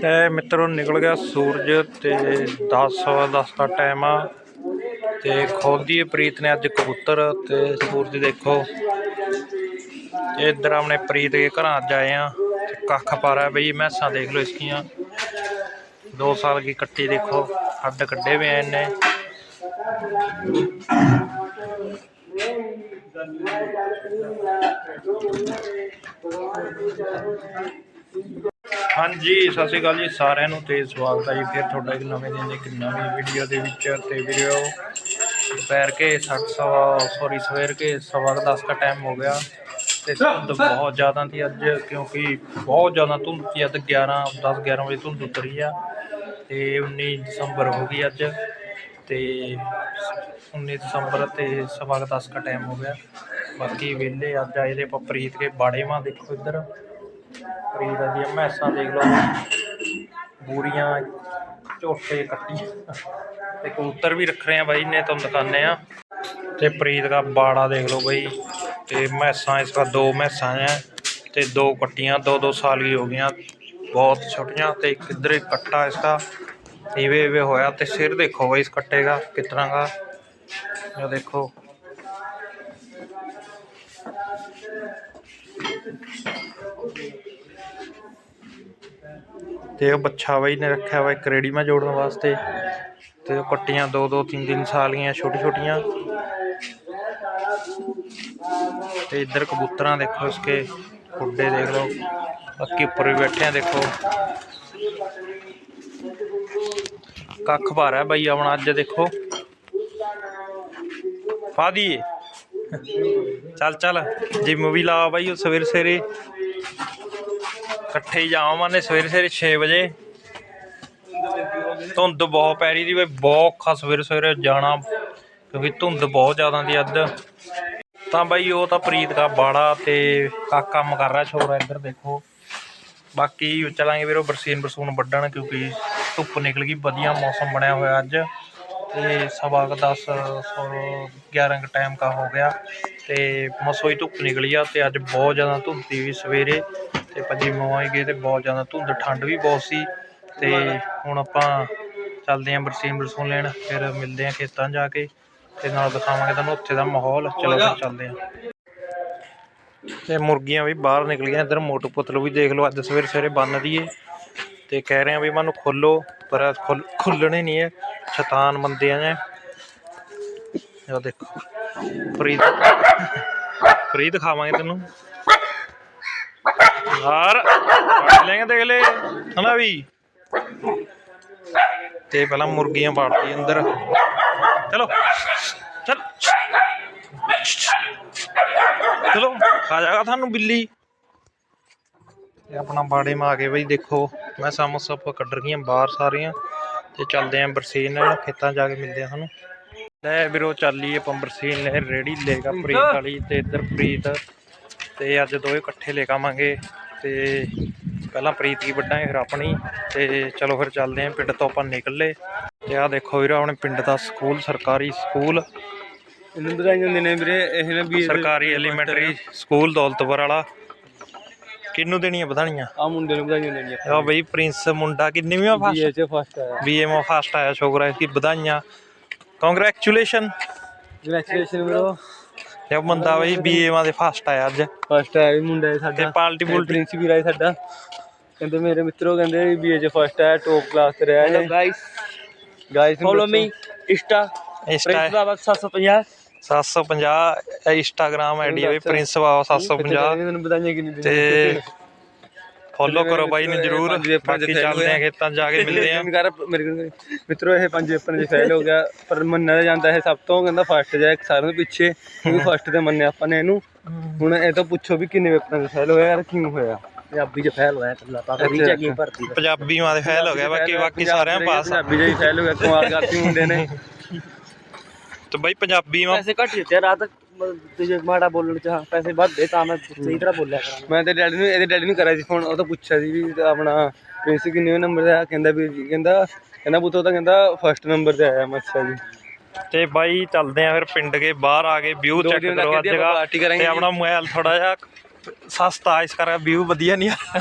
ਤੇ ਮਿੱਤਰੋ, ਨਿਕਲ ਗਿਆ ਸੂਰਜ ਤੇ 10 10 ਦਾ ਟਾਈਮ ਆ। ਤੇ ਖੋਲਦੀ ਹੈ ਪ੍ਰੀਤ ਨੇ ਅੱਜ ਕਬੂਤਰ ਤੇ ਸੂਰਜ ਦੇਖੋ। ਤੇ ਇੱਧਰ ਆਪਣੇ ਪ੍ਰੀਤ ਦੇ ਘਰਾਂ ਅੱਜ ਆਏ ਆ। ਕੱਖ ਪਾ ਰਿਹਾ ਬਈ, ਮੈਸਾਂ ਦੇਖ ਲਓ ਇਸਕੀਆਂ। 2 ਸਾਲ ਕੀ ਕੱਟੀ ਦੇਖੋ ਹੱਡ ਕੱਢੇ ਹੋਏ ਆ ਇਹਨੇ। ਹਾਂਜੀ, ਸਤਿ ਸ਼੍ਰੀ ਅਕਾਲ ਜੀ, ਸਾਰਿਆਂ ਨੂੰ ਤੇ ਸਵਾਗਤ ਹੈ ਜੀ ਫਿਰ ਤੁਹਾਡਾ ਇੱਕ ਨਵੇਂ ਦਿਨ, ਇੱਕ ਨਵੀਂ ਵੀਡੀਓ ਦੇ ਵਿੱਚ। ਤੇ ਵੀਡੀਓ ਦੁਪਹਿਰ ਕੇ 60 ਸੌਰੀ ਸਵੇਰ ਕੇ ਸਵਾ ਕੁ ਦਸ ਦਾ ਟਾਈਮ ਹੋ ਗਿਆ ਤੇ ਧੁੰਦ ਬਹੁਤ ਜ਼ਿਆਦਾ ਸੀ ਅੱਜ, ਕਿਉਂਕਿ ਬਹੁਤ ਜ਼ਿਆਦਾ ਧੁੰਦ ਸੀ। ਅੱਜ 11 10 11 ਵਜੇ ਧੁੰਦ ਉਤਰੀ ਆ ਤੇ 19 ਦਸੰਬਰ ਹੋ ਗਈ ਅੱਜ ਤੇ 19 ਦਸੰਬਰ ਤੇ ਸਵਾ ਕੁ ਦਸ ਦਾ ਟਾਈਮ ਹੋ ਗਿਆ। ਬਾਕੀ ਵਿਹਲੇ ਅੱਜ ਆਏ ਦੇ ਆਪਾਂ ਪ੍ਰੀਤ ਕੇ ਬਾੜੇ ਮਾਂ ਦੇਖੋ ਇੱਧਰ। ਪ੍ਰੀਤ ਦੀਆਂ ਮੈਸਾਂ ਦੇਖ ਲਓ ਬੂਰੀਆਂ, ਝੋਟੇ ਕੱਟੀ ਤੇ ਕਬੂਤਰ ਵੀ ਰੱਖ ਰਹੇ ਆ ਬਾਈ ਨੇ ਤੁਹਾਨੂੰ ਦਿਖਾਣੇ ਆ। ਤੇ ਪ੍ਰੀਤ ਦਾ ਬਾੜਾ ਦੇਖ ਲਓ ਬਾਈ। ਤੇ ਮੈਸਾਂ, ਇਸ ਦਾ ਦੋ ਮੈਸਾਂ ਹੈ ਤੇ ਦੋ ਕੱਟੀਆਂ, ਦੋ ਦੋ ਸਾਲ ਕੀ ਹੋ ਗਈਆਂ। ਬਹੁਤ ਛੋਟੀਆਂ ਤੇ ਇੱਕ ਇੱਧਰ ਇੱਕ ਕੱਟਾ ਇਸ ਦਾ ਇਵੇਂ ਇਵੇਂ ਹੋਇਆ ਤੇ ਸਿਰ ਦੇਖੋ ਬਾਈ ਇਸ ਕੱਟੇ ਦਾ ਕਿਤਨਾ ਦਾ। ਇਹ ਦੇਖੋ। ਤੇ ਉਹ ਬੱਚਾ ਬਾਈ ਨੇ ਰੱਖਿਆ ਵਾ ਇੱਕ ਰੇੜੀ ਮੈਂ ਜੋੜਨ ਵਾਸਤੇ ਤੇ ਉਹ ਕੱਟੀਆਂ ਦੋ ਦੋ, ਤਿੰਨ ਤਿੰਨ ਸਾਲ ਦੀਆਂ ਛੋਟੀ ਛੋਟੀਆਂ। ਤੇ ਇੱਧਰ ਕਬੂਤਰਾਂ ਦੇਖੋ ਇਸਕੇ, ਖੁੱਡੇ ਦੇਖ ਲਓ, ਬਾਕੀ ਉੱਪਰ ਵੀ ਬੈਠੇ ਆ ਦੇਖੋ। ਕੱਖ ਭਾ ਰਿਹਾ ਬਾਈ ਆਪਣਾ ਅੱਜ ਦੇਖੋ। ਪਾ ਦੀਏ। ਚੱਲ ਚੱਲ ਜਿਮ ਵੀ ਲਾ ਬਾਈ ਉਹ ਸਵੇਰੇ ਸਵੇਰੇ ਇਕੱਠੇ ਹੀ ਜਾਵਾਂਗੇ ਸਵੇਰੇ ਸਵੇਰੇ 6 ਵਜੇ। ਧੁੰਦ ਬਹੁਤ ਪੈ ਰਹੀ ਦੀ ਬਈ, ਬਹੁਤ ਔਖਾ ਸਵੇਰੇ ਸਵੇਰੇ ਜਾਣਾ, ਕਿਉਂਕਿ ਧੁੰਦ ਬਹੁਤ ਜ਼ਿਆਦਾ ਦੀ ਅੱਧ ਤਾਂ ਬਾਈ ਉਹ ਤਾਂ ਪ੍ਰੀਤ ਦਾ ਬਾੜਾ ਤੇ ਕਾ ਕੰਮ ਕਰ ਰਿਹਾ ਛੋਰਾ ਇੱਧਰ, ਦੇਖੋ। ਬਾਕੀ ਚਲਾਂਗੇ ਵੀਰੋ, ਬਰਸੀਨ ਬਰਸੂਨ ਵੱਢਣ, ਕਿਉਂਕਿ ਧੁੱਪ ਨਿਕਲ ਗਈ, ਵਧੀਆ ਮੌਸਮ ਬਣਿਆ ਹੋਇਆ ਅੱਜ। ਤੇ ਸਵਾ ਕੁ 10 11 ਕੁ ਟਾਈਮ ਕਾ ਹੋ ਗਿਆ। ਤੇ ਮਸੋਈ ਧੁੱਪ ਨਿਕਲੀ ਆ, ਤੇ ਅੱਜ ਬਹੁਤ ਜ਼ਿਆਦਾ ਧੁੰਦ ਸੀ ਵੀ ਸਵੇਰੇ। ਤੇ ਭੱਜੀ ਮਵਾਈ ਗਏ ਤੇ ਬਹੁਤ ਜ਼ਿਆਦਾ ਧੁੰਦ, ਠੰਡ ਵੀ ਬਹੁਤ ਸੀ ਤੇ ਹੁਣ ਆਪਾਂ ਚੱਲਦੇ ਆਂ ਬਰਸੀਨ ਬਰਸੂਨ ਲੈਣ, ਫਿਰ ਮਿਲਦੇ ਆਂ ਖੇਤਾਂ ਜਾ ਕੇ ਤੇ ਨਾਲ ਦਿਖਾਵਾਂਗੇ ਤੁਹਾਨੂੰ ਉੱਥੇ ਦਾ ਮਾਹੌਲ। ਚਲੋ ਫਿਰ ਚੱਲਦੇ ਆਂ ਤੇ ਮੁਰਗੀਆਂ ਵੀ ਬਾਹਰ ਨਿਕਲੀਆਂ ਇੱਧਰ, ਮੋਟੂ ਪੁਤਲੂ ਵੀ ਦੇਖ ਲਓ, ਅੱਜ ਸਵੇਰੇ ਸਵੇਰੇ ਬੰਨ ਦੀਏ ਤੇ ਕਹਿ ਰਹੇ ਆ ਵੀ ਮੈਨੂੰ ਖੋਲੋ, ਪਰ ਖੁੱਲ- ਖੁੱਲਣੇ ਨਹੀਂ ਹੈ, ਸ਼ੈਤਾਨ ਬੰਦੇ ਆ ਨੇ। ਇਹ ਦੇਖੋ, ਫਰੀਦ ਫਰੀਦ ਖਾਵਾਂਗੇ ਤੈਨੂੰ। ਯਾਰ ਲੈਂਗੇ ਦੇਖ ਲੈ। ਹਨਾ ਵੀ? ਤੇ ਪਹਿਲਾਂ ਮੁਰਗੀਆਂ ਪਾੜਦੀ ਅੰਦਰ। ਚਲੋ। ਚਲ। ਚਲੋ, ਆ ਜਾਗਾ ਤੁਹਾਨੂੰ ਬਿੱਲੀ। ਤੇ ਆਪਣਾ ਬਾੜੇ ਮਾ ਕੇ ਬਈ ਦੇਖੋ, ਮੈਂ ਸਾਮੋ ਕੱਢ ਰਹੀਆਂ ਬਾਹਰ ਸਾਰੀਆਂ। ਤੇ ਚੱਲਦੇ ਆਂ ਬਰਸੀਨ ਨਾਲ, ਖੇਤਾਂ ਜਾ ਕੇ ਮਿਲਦੇ ਆ ਤੁਹਾਨੂੰ। ਲੈ ਵੀਰੋ ਚੱਲੀਏ ਆਪਾਂ ਬਰਸੀਨ ਲੈ ਰੇੜੀ। ਲੇਗਾ ਪ੍ਰੀਤ ਵਾਲੀ ਤੇ ਇੱਧਰ ਪ੍ਰੀਤ। ਤੇ ਅੱਜ ਦੋਵੇਂ ਇਕੱਠੇ ਲੈ ਕੇ ਆਵਾਂਗੇ ਤੇ ਪਹਿਲਾਂ ਪ੍ਰੀਤ ਦੀ ਵੱਡਾ ਫਿਰ ਆਪਣੀ ਤੇ ਚਲੋ ਫਿਰ ਚੱਲਦੇ ਆਂ ਪਿੰਡ ਤੋਂ ਆਪਾਂ ਨਿਕਲੇ। ਤੇ ਆਹ ਦੇਖੋ ਵੀਰੋ ਆਪਣੇ ਪਿੰਡ ਦਾ ਸਕੂਲ ਸਰਕਾਰੀ ਸਕੂਲ। ਇਹਨੂੰ ਵਧਾਈਆਂ ਹੁੰਦੀਆਂ ਨੇ ਵੀਰੇ ਇਹ ਨਾ ਵੀ ਸਰਕਾਰੀ ਐਲੀਮੈਂਟਰੀ ਸਕੂਲ ਦੌਲਤਪੁਰ ਵਾਲਾ। ਕਿਹਨੂੰ ਦੇਣੀਆਂ ਵਧਾਣੀਆਂ ਆ ਮੁੰਡੇ ਨੂੰ ਵਧਾਈਆਂ ਦੇਣੀਆਂ ਆ। ਬਈ ਪ੍ਰਿੰਸ ਮੁੰਡਾ ਕਿੰਨੀਵਾਂ ਬੀਏ ਫਸਟ ਚ ਫਸਟ ਆਇਆ। ਬੀਏਮਓ ਫਸਟ ਆਇਆ ਛੋਕਰਾ ਇਸ ਦੀ ਵਧਾਈਆਂ। ਕੰਗ੍ਰੈਚੁਲੇਸ਼ਨ ਗ੍ਰੈਜੂਏਸ਼ਨ ਵੀਰੋ। ਇਹ ਬੰਦਾ ਬਈ ਬੀਏਮਾ ਦੇ ਫਸਟ ਆਇਆ ਅੱਜ। ਫਸਟ ਆਇਆ ਵੀ ਮੁੰਡਾ ਹੈ ਤੇ ਸਾਡਾ ਪਾਲਟੀ ਪੁਲਟੀ ਪ੍ਰਿੰਸ ਵੀ ਰਾਈ ਸਾਡਾ। ਕਹਿੰਦੇ ਮੇਰੇ ਮਿੱਤਰੋ ਕਹਿੰਦੇ ਬੀਏ ਚ ਫਸਟ ਆਇਆ ਟੌਪ ਕਲਾਸ ਤੇ ਰਿਹਾ ਹੈ guys follow me insta insta prince baba 750 750 Instagram ID ਹੈ ਪ੍ਰਿੰਸ ਬਾਵਾ 750 ਮੈਨੂੰ ਵਧਾਈਆਂ ਕਿੰਨੀ ਤੇ ਫੋਲੋ ਕਰੋ ਬਾਈ ਨੂੰ ਜਰੂਰ ਬਾਕੀ ਚੱਲਦੇ ਆ। ਖੇਤਾਂ 'ਚ ਜਾ ਕੇ ਮਿਲਦੇ ਆ ਕਰ ਮੇਰੇ ਕੋਲ ਮਿੱਤਰੋ ਇਹ ਪੰਜ ਪੇਪਰਾਂ 'ਚ ਫੇਲ ਹੋ ਗਿਆ ਪਰ ਮੰਨਿਆ ਜਾਂਦਾ ਇਹ ਸਭ ਤੋਂ ਕਹਿੰਦਾ ਫਸਟ ਜਾ ਸਾਰਿਆਂ ਤੋਂ ਪਿੱਛੇ ਵੀ ਫਸਟ ਤੇ ਮੰਨਿਆ ਆਪਾਂ ਨੇ ਇਹਨੂੰ। ਹੁਣ ਇਹ ਤੋਂ ਪੁੱਛੋ ਵੀ ਕਿੰਨੇ ਪੇਪਰਾਂ 'ਚ ਫੇਲ ਹੋਇਆ ਯਾਰ ਕਿਉਂ ਹੋਇਆ। ਪੰਜਾਬੀ ਚ ਫੈਲ ਹੋਇਆ ਕੱਲਾ ਪਾਪਾ ਵੀ ਚੱਕੀ ਭਰਤੀ ਦਾ। ਪੰਜਾਬੀ ਮਾਂ ਦੇ ਫੈਲ ਹੋ ਗਿਆ ਬਾਕੀ ਬਾਕੀ ਸਾਰਿਆਂ ਪਾਸ। ਪੰਜਾਬੀ ਜਿਹੀ ਫੇਲ ਹੋ ਗਿਆ ਕਮਾਲ ਕਰਤੀ ਮੁੰਡੇ ਨੇ। ਤੇ ਬਾਈ ਪੰਜਾਬੀ ਮਾਂ ਪੈਸੇ ਘੱਟ ਦਿੱਤੇ ਰਾਤ ਤੁਸੀਂ ਮਾੜਾ ਬੋਲਣ ਚ ਪੈਸੇ ਵੱਧ ਤਾਂ ਮੈਂ ਸਹੀ ਤਰ੍ਹਾਂ ਬੋਲਿਆ ਮੈਂ ਤੇ ਡੈਡੀ ਨੂੰ ਇਹਦੇ ਡੈਡੀ ਨੂੰ ਕਰਿਆ ਸੀ ਫੋਨ ਉਹ ਤਾਂ ਪੁੱਛਿਆ ਸੀ ਵੀ ਆਪਣਾ ਪ੍ਰਿੰਸ ਕਿੰਨੇ ਨੰਬਰ ਦਾ ਕਹਿੰਦਾ ਵੀ ਜੀ ਕਹਿੰਦਾ ਕਹਿੰਦਾ ਪੁੱਤੋ ਤਾਂ ਕਹਿੰਦਾ ਫਰਸਟ ਨੰਬਰ ਤੇ ਆਇਆ ਮੈਂ ਜੀ। ਤੇ ਬਾਈ ਚੱਲਦੇ ਆ ਫਿਰ ਪਿੰਡ ਕੇ ਬਾਹਰ ਆ ਕੇ ਵਿਊ ਚੈੱਕ ਕਰੋ ਅੱਜ ਦੀ ਤੇ ਆਪਣਾ ਮੋਬਾਈਲ ਥੋੜਾ ਜਿਹਾ ਸਸਤਾ ਇਸ ਕਰਕੇ ਵਿਊ ਵਧੀਆ ਨਹੀਂ ਆ।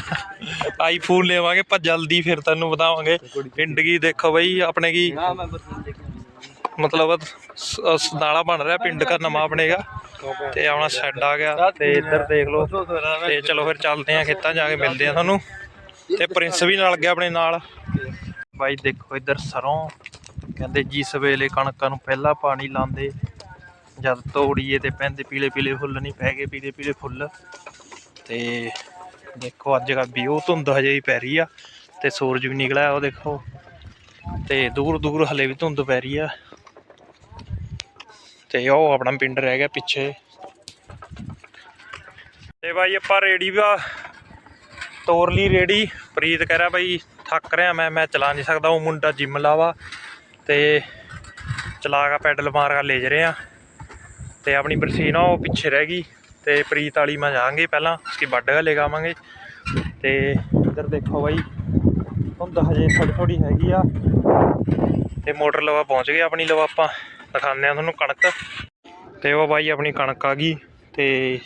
ਆਈਫੋਨ ਲੈਵਾਂਗੇ ਪਰ ਜਲਦੀ ਫਿਰ ਤੈਨੂੰ ਬਤਾਵਾਂਗੇ ਪਿੰਡ ਕੀ ਦੇਖੋ ਬਾਈ ਆਪਣੇ ਕੀ ਨਾ ਮੈਂ ਬਸ ਦੇਖਿਆ। ਮਤਲਬ ਸ- ਨਾਲਾ ਬਣ ਰਿਹਾ, ਪਿੰਡ ਦਾ ਨਵਾਂ ਬਣੇਗਾ। ਤੇ ਆਪਣਾ ਸ਼ੈੱਡ ਆ ਗਿਆ। ਤੇ ਇੱਧਰ ਦੇਖ ਲਓ। ਤੇ ਚਲੋ ਫਿਰ ਚੱਲਦੇ ਆ ਖੇਤਾਂ, ਜਾ ਕੇ ਮਿਲਦੇ ਆ ਤੁਹਾਨੂੰ। ਤੇ ਪ੍ਰਿੰਸ ਵੀ ਨਾਲ ਗਿਆ ਆਪਣੇ ਨਾਲ। ਬਾਈ ਦੇਖੋ ਇੱਧਰ ਸਰੋਂ। ਕਹਿੰਦੇ ਜਿਸ ਵੇਲੇ ਕਣਕਾਂ ਨੂੰ ਪਹਿਲਾਂ ਪਾਣੀ ਲਾਉਂਦੇ। ਜਦ ਤੋੜੀਏ ਤੇ ਪੈਂਦੇ ਪੀਲੇ ਪੀਲੇ ਫੁੱਲ ਨਹੀਂ ਪੈ ਗਏ, ਪੀਲੇ ਪੀਲੇ ਫੁੱਲ। ਤੇ ਦੇਖੋ ਅੱਜ ਦਾ ਵੀ ਉਹ ਧੁੰਦ ਹਜੇ ਹੀ ਪੈ ਰਹੀ ਆ। ਤੇ ਸੂਰਜ ਵੀ ਨਿਕਲਿਆ, ਉਹ ਦੇਖੋ। ਤੇ ਦੂਰ ਦੂਰ ਹਲੇ ਵੀ ਧੁੰਦ ਪੈ ਰਹੀ ਆ। ਤੇ ਉਹ ਆਪਣਾ ਪਿੰਡ ਰਹਿ ਗਿਆ ਪਿੱਛੇ। ਤੇ ਬਾਈ ਆਪਾਂ ਰੇੜੀ ਵਾ ਤੋਰ ਲਈ ਰੇੜੀ। ਪ੍ਰੀਤ ਕਹਿ ਰਿਹਾ ਬਾਈ, ਥੱਕ ਰਿਹਾ ਮੈਂ ਮੈਂ ਚਲਾ ਨਹੀਂ ਸਕਦਾ, ਉਹ ਮੁੰਡਾ ਜਿਮ ਲਾਵਾ ਤੇ ਚਲਾ ਕੇ ਪੈਡਲ ਮਾਰ ਕੇ ਲੈ ਜ ਰਹੇ ਆ। ਤੇ ਆਪਣੀ ਬਰਸੀਨ ਉਹ ਪਿੱਛੇ ਰਹਿ ਗਈ। ਤੇ ਪ੍ਰੀਤ ਵਾਲੀ ਮੈਂ ਜਾਵਾਂਗੇ ਪਹਿਲਾਂ ਉਸकी ਵੱਢ ਕੇ ਲੈ ਕੇ ਆਵਾਂਗੇ। ਤੇ ਇੱਧਰ ਦੇਖੋ ਬਾਈ, ਧੁੰਦ ਹਜੇ ਥੋੜੀ ਥੋੜੀ ਹੈਗੀ ਆ। ਤੇ ਮੋਟਰ ਲਵਾ ਪਹੁੰਚ ਗਏ ਆਪਣੀ, ਲਵਾ ਆਪਾਂ। ਦਿਖਾਉਂਦੇ ਆ ਤੁਹਾਨੂੰ ਕਣਕ ਤੇ ਉਹ ਬਾਈ ਆਪਣੀ ਕਣਕ ਆ ਗਈ ਤੇ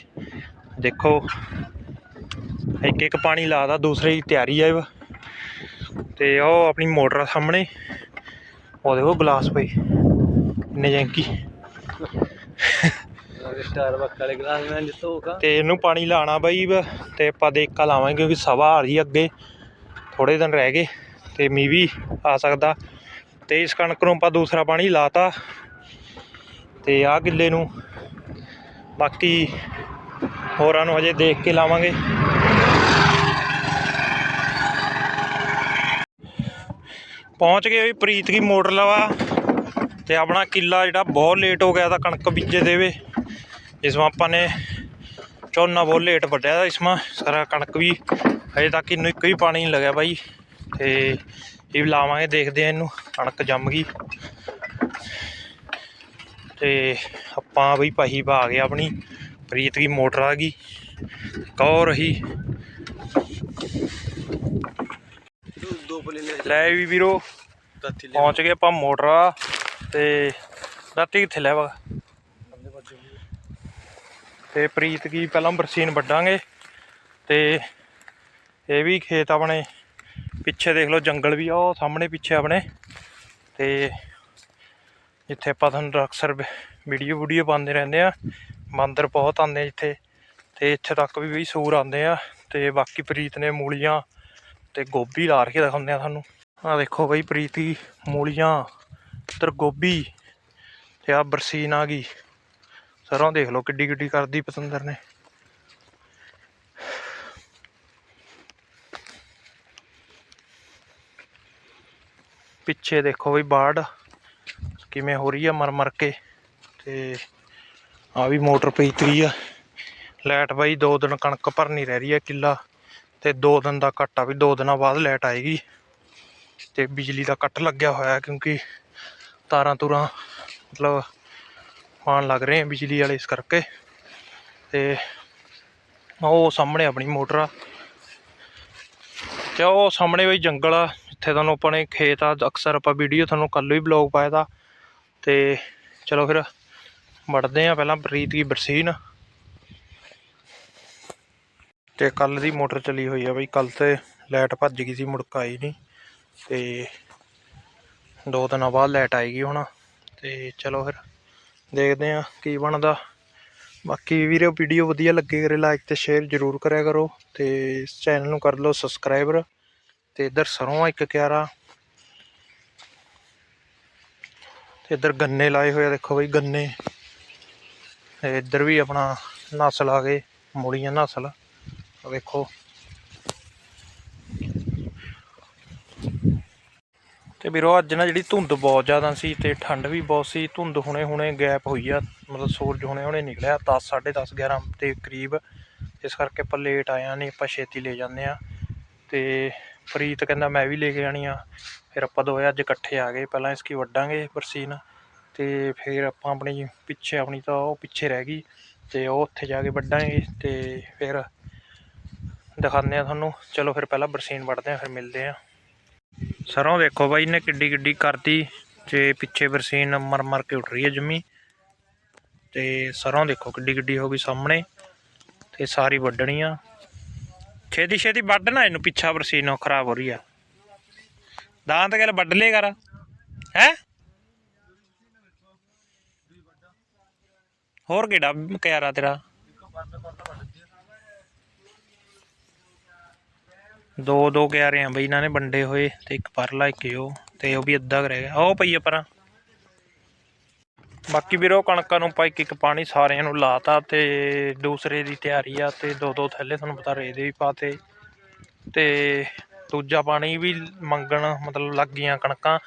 ਦੇਖੋ, ਇੱਕ ਇੱਕ ਪਾਣੀ ਲਾਦਾ, ਦੂਸਰੇ ਦੀ ਤਿਆਰੀ ਆ ਇਹ। ਤੇ ਉਹ ਆਪਣੀ ਮੋਟਰ ਆ ਸਾਹਮਣੇ, ਉਹ ਦੇਖੋ ਗਲਾਸ ਪਈ, ਇੰਨੇ ਜੈਂਕੀ। ਸਟਾਰ ਵਾਲੇ ਗਲਾਸ ਮੈਂ ਜਿੱਤੋ ਤੇ ਇਹਨੂੰ ਪਾਣੀ ਲਾਣਾ ਬਾਈ ਬ- ਤੇ ਆਪਾਂ ਦੇਖਾ ਲਾਵਾਂਗੇ ਕਿਉਂਕਿ ਸਵਾ ਆ ਰਹੀ ਅੱਗੇ ਥੋੜੇ ਦਿਨ ਰਹਿ ਗਏ, ਤੇ ਮੀਂਹ ਵੀ ਆ ਸਕਦਾ। ਤੇ ਇਸ ਕਣਕ ਨੂੰ ਆਪਾਂ ਦੂਸਰਾ ਪਾਣੀ ਲਾਤਾ ਤੇ ਆਹ ਕਿੱਲੇ ਨੂੰ। ਬਾਕੀ ਹੋਰਾਂ ਨੂੰ ਹਜੇ ਦੇਖ ਕੇ ਲਾਵਾਂਗੇ। ਪਹੁੰਚ ਗਏ ਵੀ ਪ੍ਰੀਤ ਕੀ ਮੋਟਰ ਲਵਾ ਤੇ ਆਪਣਾ ਕਿੱਲਾ ਜਿਹੜਾ ਬਹੁਤ ਲੇਟ ਹੋ ਗਿਆ ਤਾਂ ਕਣਕ ਬੀਜੇ ਦੇਵੇ ਇਸ ਵਾਰ ਆਪਾਂ ਨੇ ਝੋਨਾ ਬਹੁਤ ਲੇਟ ਵੱਢਿਆ ਇਸ ਇਸਮਾ ਸਾਰਾ ਕਣਕ ਵੀ ਹਜੇ ਤੱਕ ਇਹਨੂੰ ਇੱਕ ਵੀ ਪਾਣੀ ਨਹੀਂ ਲੱਗਿਆ ਬਾਈ। ਤੇ ਇਹ ਵੀ ਲਾਵਾਂਗੇ, ਦੇਖਦੇ ਆ ਇਹਨੂੰ, ਕਣਕ ਜੰਮ ਗਈ। ਤੇ ਆਪਾਂ ਬਈ ਪਾਹੀ ਪਾ ਗਏ ਆਪਣੀ ਪ੍ਰੀਤ ਦੀ ਮੋਟਰ ਆ ਗਈ ਕੌਰ ਰਹੀ। ਦੋ ਪਲੇ ਲੈ ਵੀ ਵੀਰੋ ਪਹੁੰਚ ਗਏ ਆਪਾਂ ਮੋਟਰ ਤੇ ਰਾਤੀ ਕਿੱਥੇ ਲੈ ਵਾ ਤੇ ਪ੍ਰੀਤ ਕੀ ਪਹਿਲਾਂ ਬਰਸੀਨ ਵੱਢਾਂਗੇ ਤੇ ਇਹ ਵੀ ਖੇਤ ਆਪਣੇ ਪਿੱਛੇ ਦੇਖ ਲਓ ਜੰਗਲ ਵੀ ਆ ਉਹ ਸਾਹਮਣੇ ਪਿੱਛੇ ਆਪਣੇ ਤੇ ਜਿੱਥੇ ਆਪਾਂ ਤੁਹਾਨੂੰ ਅਕਸਰ ਵੀਡੀਓ ਵੀਡੀਓ ਪਾਉਂਦੇ ਰਹਿੰਦੇ ਆ। ਬਾਂਦਰ ਬਹੁਤ ਆਉਂਦੇ ਜਿੱਥੇ ਤੇ ਇੱਥੇ ਤੱਕ ਵੀ ਵੀ ਸੂਰ ਆਉਂਦੇ ਆ ਤੇ ਬਾਕੀ ਪ੍ਰੀਤ ਨੇ ਮੂਲੀਆਂ ਤੇ ਗੋਭੀ ਲਾ ਕੇ ਦਿਖਾਉਂਦੇ ਆ ਤੁਹਾਨੂੰ। ਆ ਦੇਖੋ ਬਈ ਪ੍ਰੀਤੀ ਮੂਲੀਆਂ, ਇੱਧਰ ਗੋਭੀ ਤੇ ਆ ਬਰਸੀਨ ਆ ਗਈ। ਸਰੋਂ ਦੇਖ ਲਓ ਕਿੱਡੀ ਕਿੱਡੀ ਕਰਦੀ ਪਤੰਦਰ ਨੇ। ਪਿੱਛੇ ਦੇਖੋ ਬਈ ਬਾੜ। ਕਿਵੇਂ ਹੋ ਰਹੀ ਆ ਮਰ ਮਰ ਕੇ ਤੇ ਆ ਵੀ ਮੋਟਰ ਪਈ ਤਰੀ ਆ। ਲਾਈਟ ਬਾਈ ਦੋ ਦਿਨ ਕਣਕ ਭਰਨੀ ਰਹਿ ਰਹੀ ਆ ਕਿੱਲਾ ਤੇ ਦੋ ਦਿਨ ਦਾ ਕੱਟ ਆ ਵੀ ਦੋ ਦਿਨਾਂ ਬਾਅਦ ਲਾਈਟ ਆਏਗੀ ਤੇ ਬਿਜਲੀ ਦਾ ਕੱਟ ਲੱਗਿਆ ਹੋਇਆ ਕਿਉਂਕਿ ਤਾਰਾਂ ਤੁਰਾਂ ਮਤਲਬ ਆਉਣ ਲੱਗ ਰਹੇ ਆ ਬਿਜਲੀ ਵਾਲੇ ਇਸ ਕਰਕੇ ਤੇ ਉਹ ਸਾਹਮਣੇ ਆਪਣੀ ਮੋਟਰ ਆ। ਤੇ ਉਹ ਸਾਹਮਣੇ ਬਈ ਜੰਗਲ ਆ। ਜਿੱਥੇ ਤੁਹਾਨੂੰ ਆਪਣੇ ਖੇਤ ਆ, ਅਕਸਰ ਆਪਾਂ ਵੀਡੀਓ ਤੁਹਾਨੂੰ ਕੱਲ ਵੀ ਬਲੌਗ ਪਾਇਆ ਤਾ। ਤੇ ਚਲੋ ਫਿਰ ਵੜਦੇ ਆ ਪਹਿਲਾਂ ਪ੍ਰੀਤ ਦੀ ਬਰਸੀਨ। ਤੇ ਕੱਲ ਦੀ ਮੋਟਰ ਚਲੀ ਹੋਈ ਆ ਬਈ, ਕੱਲ ਤੇ ਲਾਈਟ ਭੱਜ ਗਈ ਸੀ, ਮੁੜ ਕੇ ਆਈ ਨਹੀਂ। ਤੇ ਦੋ ਦਿਨਾਂ ਬਾਅਦ ਲਾਈਟ ਆਏਗੀ ਹੁਣ। ਤੇ ਚਲੋ ਫਿਰ ਦੇਖਦੇ ਆ ਕੀ ਬਣਦਾ। ਬਾਕੀ ਵੀਰੇ ਵੀਡੀਓ ਵਧੀਆ ਲੱਗੇ ਕਰੇ ਲਾਈਕ ਤੇ ਸ਼ੇਅਰ ਜ਼ਰੂਰ ਕਰਿਆ ਕਰੋ। ਤੇ ਇਸ ਚੈਨਲ ਨੂੰ ਕਰ ਲਓ ਸਬਸਕ੍ਰਾਈਬਰ ਤੇ ਇੱਧਰ ਸਰੋਂ ਆ ਇੱਕ ਕਿਆਰਾ। ਤੇ ਇੱਧਰ ਗੰਨੇ ਲਾਏ ਹੋਏ ਆ, ਦੇਖੋ ਬਈ ਗੰਨੇ। ਤੇ ਇੱਧਰ ਵੀ ਆਪਣਾ ਨਸਲ ਆ ਗਏ, ਮੂਲੀਆਂ ਨਸਲ। ਆ ਵੇਖੋ। ਤੇ ਵੀਰੋ, ਅੱਜ ਨਾ ਜਿਹੜੀ ਧੁੰਦ ਬਹੁਤ ਜ਼ਿਆਦਾ ਸੀ ਤੇ ਠੰਡ ਵੀ ਬਹੁਤ ਸੀ, ਧੁੰਦ ਹੁਣੇ ਹੁਣੇ ਗੈਪ ਹੋਈ ਆ, ਮਤਲਬ ਸੂਰਜ ਹੁਣੇ ਹੁਣੇ ਨਿਕਲਿਆ 10 10:30 11 ਦੇ ਕਰੀਬ। ਇਸ ਕਰਕੇ ਆਪਾਂ ਲੇਟ ਆਇਆ ਨਹੀਂ ਆਪਾਂ ਛੇਤੀ ਲੈ ਜਾਂਦੇ ਆ ਤੇ ਪ੍ਰੀਤ ਕਹਿੰਦਾ ਮੈਂ ਵੀ ਲੈ ਕੇ ਆਉਣੀ ਆ। ਫਿਰ ਆਪਾਂ ਦੋਵੇਂ ਅੱਜ ਇਕੱਠੇ ਆ ਗਏ। ਪਹਿਲਾਂ ਇਸਕੀ ਵੱਢਾਂਗੇ ਬਰਸੀਨ ਅਤੇ ਫਿਰ ਆਪਾਂ ਆਪਣੀ ਪਿੱਛੇ ਆਪਣੀ ਤਾਂ ਉਹ ਪਿੱਛੇ ਰਹਿ ਗਈ ਅਤੇ ਉਹ ਉੱਥੇ ਜਾ ਕੇ ਵੱਢਾਂਗੇ ਅਤੇ ਫਿਰ ਦਿਖਾਉਂਦੇ ਆ ਤੁਹਾਨੂੰ। ਚਲੋ ਫਿਰ ਪਹਿਲਾਂ ਬਰਸੀਨ ਵੱਢਦੇ ਆ, ਫਿਰ ਮਿਲਦੇ ਆ। ਸਰੋਂ ਦੇਖੋ ਬਾਈ ਨੇ ਕਿੱਡੀ ਕਿੱਡੀ ਕਰਤੀ। ਤੇ ਪਿੱਛੇ ਬਰਸੀਨ ਮਰ ਮਰ ਕੇ ਉੱਠ ਰਹੀ ਹੈ ਜੰਮੀ। ਤੇ ਸਰੋਂ ਦੇਖੋ ਕਿੱਡੀ ਕਿੱਡੀ ਹੋ ਗਈ ਸਾਹਮਣੇ। ਤੇ ਸਾਰੀ ਵੱਢਣੀ ਆ। ਛੇਤੀ ਛੇਤੀ ਵੱਢ ਨਾ ਇਹਨੂੰ ਪਿੱਛਾ ਬਰਸੀਨੋ ਖਰਾਬ ਹੋ ਰਹੀ ਆ। ਦਾਂਤ ਗੱਲ ਵੱਢ ਲੇ ਕਰ। ਹੈ? ਹੋਰ ਕਿਹੜਾ ਕਿਆਰਾ ਤੇਰਾ? ਦੋ ਦੋ ਕਿਆਰੇ ਆ ਬਈ, ਇਹਨਾਂ ਨੇ ਵੰਡੇ ਹੋਏ ਤੇ ਇੱਕ ਪਰਲਾ, ਇੱਕ ਉਹ ਤੇ ਉਹ ਵੀ ਅੱਧਾ ਰਹਿ ਗਿਆ। ਉਹ ਪਈ ਆ ਪਰਾਂ। ਬਾਕੀ ਵੀਰੋ ਕਣਕਾਂ ਨੂੰ ਆਪਾਂ ਇੱਕ ਪਾਣੀ ਸਾਰਿਆਂ ਨੂੰ ਲਾਤਾ ਤੇ ਦੂਸਰੇ ਦੀ ਤਿਆਰੀ ਆ ਤੇ ਦੋ ਦੋ ਥੈਲੇ ਤੁਹਾਨੂੰ ਪਤਾ ਰੇ ਦੇ ਵੀ ਪਾਤੇ ਤੇ ਦੂਜਾ ਪਾਣੀ ਵੀ ਮੰਗਣ ਮਤਲਬ ਲੱਗ ਗਈਆਂ ਕਣਕਾਂ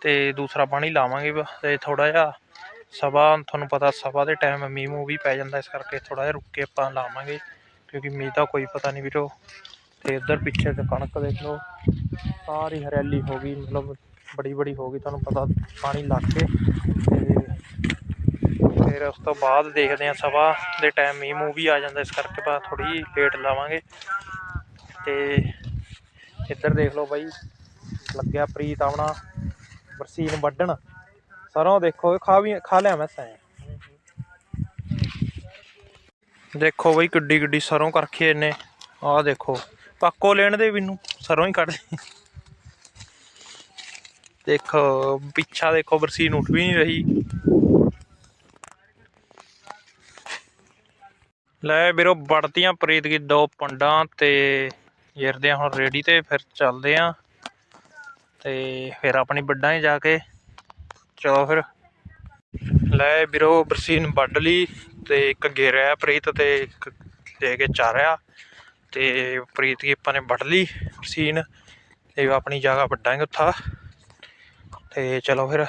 ਤੇ ਦੂਸਰਾ ਪਾਣੀ ਲਾਵਾਂਗੇ ਬ- ਤੇ ਥੋੜਾ ਜਿਹਾ ਸਵਾ ਤੁਹਾਨੂੰ ਪਤਾ ਸਵਾ ਦੇ ਟਾਈਮ ਮੀਂਹ ਮੂੰਹ ਵੀ ਪੈ ਜਾਂਦਾ ਇਸ ਕਰਕੇ ਥੋੜਾ ਜਿਹਾ ਰੁੱਕ ਕੇ ਆਪਾਂ ਲਾਵਾਂਗੇ ਕਿਉਂਕਿ ਮੀਂਹ ਦਾ ਕੋਈ ਪਤਾ ਨਹੀਂ ਵੀਰੋ। ਤੇ ਇੱਧਰ ਪਿੱਛੇ ਤੇ ਕਣਕ ਦੇਖ ਲਓ, ਸਾਰੀ ਹਰਿਆਲੀ ਹੋ ਗਈ, ਮਤਲਬ ਬੜੀ ਬੜੀ ਹੋ ਗਈ, ਤੁਹਾਨੂੰ ਪਤਾ ਪਾਣੀ ਲੱਗ ਕੇ। ਫਿਰ ਉਸ ਤੋਂ ਬਾਅਦ ਦੇਖਦੇ ਹਾਂ ਸਵਾ ਦੇ ਟਾਈਮ ਮੀਂਹ ਮੂੰਹ ਵੀ ਆ ਜਾਂਦਾ, ਇਸ ਕਰਕੇ ਆਪਾਂ ਥੋੜੀ ਲੇਟ ਲਾਵਾਂਗੇ। ਤੇ ਇੱਧਰ ਦੇਖ ਲਓ ਬਾਈ, ਲੱਗਿਆ ਪ੍ਰੀਤ ਆਉਣਾ ਬਰਸੀਨ ਵੱਢਣ। ਸਰੋਂ ਦੇਖੋ, ਖਾ ਵੀ, ਖਾ ਲਿਆ ਮੈਂ ਸੈਂ। ਦੇਖੋ ਬਈ ਕਿੱਡੀ ਕਿੱਡੀ ਸਰੋਂ ਕਰਖੀ ਇਹਨੇ, ਆਹ ਦੇਖੋ, ਪੱਕੋ ਲੈਣ ਦੇ ਮੈਨੂੰ ਸਰੋਂ ਹੀ ਕੱਢ ਦੇਖੋ, ਪਿੱਛਾ ਦੇਖੋ ਬਰਸੀਨ ਉੱਠ ਵੀ ਨਹੀਂ ਰਹੀ। ਲੈ ਵੀਰੋ ਵੜਤੀਆਂ ਪ੍ਰੀਤ ਕੀ ਦੋ ਪੰਡਾਂ ਤੇ ਗਿਰਦੇ ਆ ਹੁਣ ਰੇੜੀ ਤੇ, ਫਿਰ ਚੱਲਦੇ ਆ। ਤੇ ਫਿਰ ਆਪਣੀ ਵੱਡਾਂ ਹੀ ਜਾ ਕੇ। ਚਲੋ ਫਿਰ। ਲੈ ਵੀਰੋ, ਬਰਸੀਨ ਵੱਢ ਲਈ ਤੇ ਇੱਕ ਗਿਰਿਆ ਪ੍ਰੀਤ ਤੇ ਇੱਕ ਦੇ ਕੇ ਚਾਰਿਆ ਤੇ ਪ੍ਰੀਤ ਕੀ ਆਪਾਂ ਨੇ ਵੱਢ ਲਈ ਬਰਸੀਨ। ਤੇ ਆਪਣੀ ਜਗ੍ਹਾ ਵੱਡਾਂਗੇ ਉੱਥਾ। ਤੇ ਚਲੋ ਫਿਰ,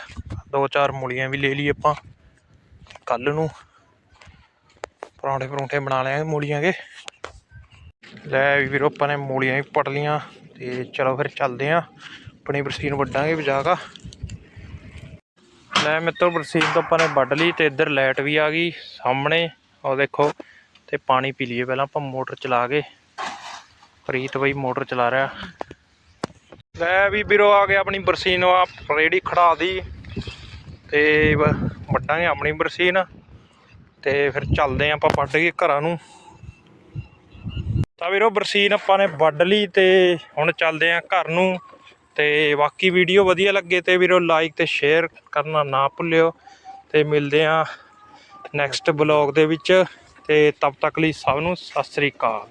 ਦੋ ਚਾਰ ਮੂਲੀਆਂ ਵੀ ਲੈ ਲਈ ਆਪਾਂ। ਕੱਲ ਨੂੰ। ਪਰੌਂਠੇ ਪਰੌਂਠੇ ਬਣਾ ਲਿਆ ਮੂਲੀਆਂ ਕੇ। ਲੈ ਵੀਰੋ, ਆਪਾਂ ਨੇ ਮੂਲੀਆਂ ਵੀ ਪਟ ਲੀਆਂ ਤੇ ਚਲੋ ਫਿਰ ਚੱਲਦੇ ਆਂ। ਆਪਣੀ ਬਰਸੀਨ ਵੱਢਾਂਗੇ ਵਜਾਗਾ ਲੈ ਮਿੱਤਰ, ਬਰਸੀਨ ਤੋਂ ਆਪਾਂ ਨੇ ਵੱਢ ਲਈ ਤੇ ਇੱਧਰ ਲਾਈਟ ਵੀ ਆ ਗਈ ਸਾਹਮਣੇ। ਉਹ ਦੇਖੋ, ਤੇ ਪਾਣੀ ਪੀ ਲਈਏ ਪਹਿਲਾਂ ਆਪਾਂ ਮੋਟਰ ਚਲਾ ਕੇ। ਪ੍ਰੀਤ ਬਈ ਮੋਟਰ ਚਲਾ ਰਿਹਾ। ਲੈ ਵੀ ਵੀਰੋ, ਆ ਗਿਆ ਆਪਣੀ ਬਰਸੀਨ ਆ ਰੇੜੀ ਖੜਾ ਦੀ। ਤੇ ਵ- ਵੱਢਾਂਗੇ ਆਪਣੀ ਬਰਸੀਨ। ਤੇ ਫਿਰ ਚੱਲਦੇ ਆਂ ਆਪਾਂ ਵੱਢ ਕੇ ਘਰਾਂ ਨੂੰ। ਤਾਂ ਵੀਰੋ, ਬਰਸੀਨ ਆਪਾਂ ਨੇ ਵੱਢ ਲਈ ਤੇ ਹੁਣ ਚੱਲਦੇ ਆਂ ਘਰ ਨੂੰ। ਤੇ ਬਾਕੀ ਵੀਡੀਓ ਵਧੀਆ ਲੱਗੇ ਤੇ ਵੀਰੋ ਲਾਈਕ ਤੇ ਸ਼ੇਅਰ ਕਰਨਾ ਨਾ ਭੁੱਲਿਓ। ਤੇ ਮਿਲਦੇ ਆਂ ਨੈਕਸਟ ਬਲੌਗ ਦੇ ਵਿੱਚ। ਤੇ ਤਬ ਤੱਕ ਲਈ ਸਭ ਨੂੰ ਸਤਿ ਸ੍ਰੀ ਅਕਾਲ।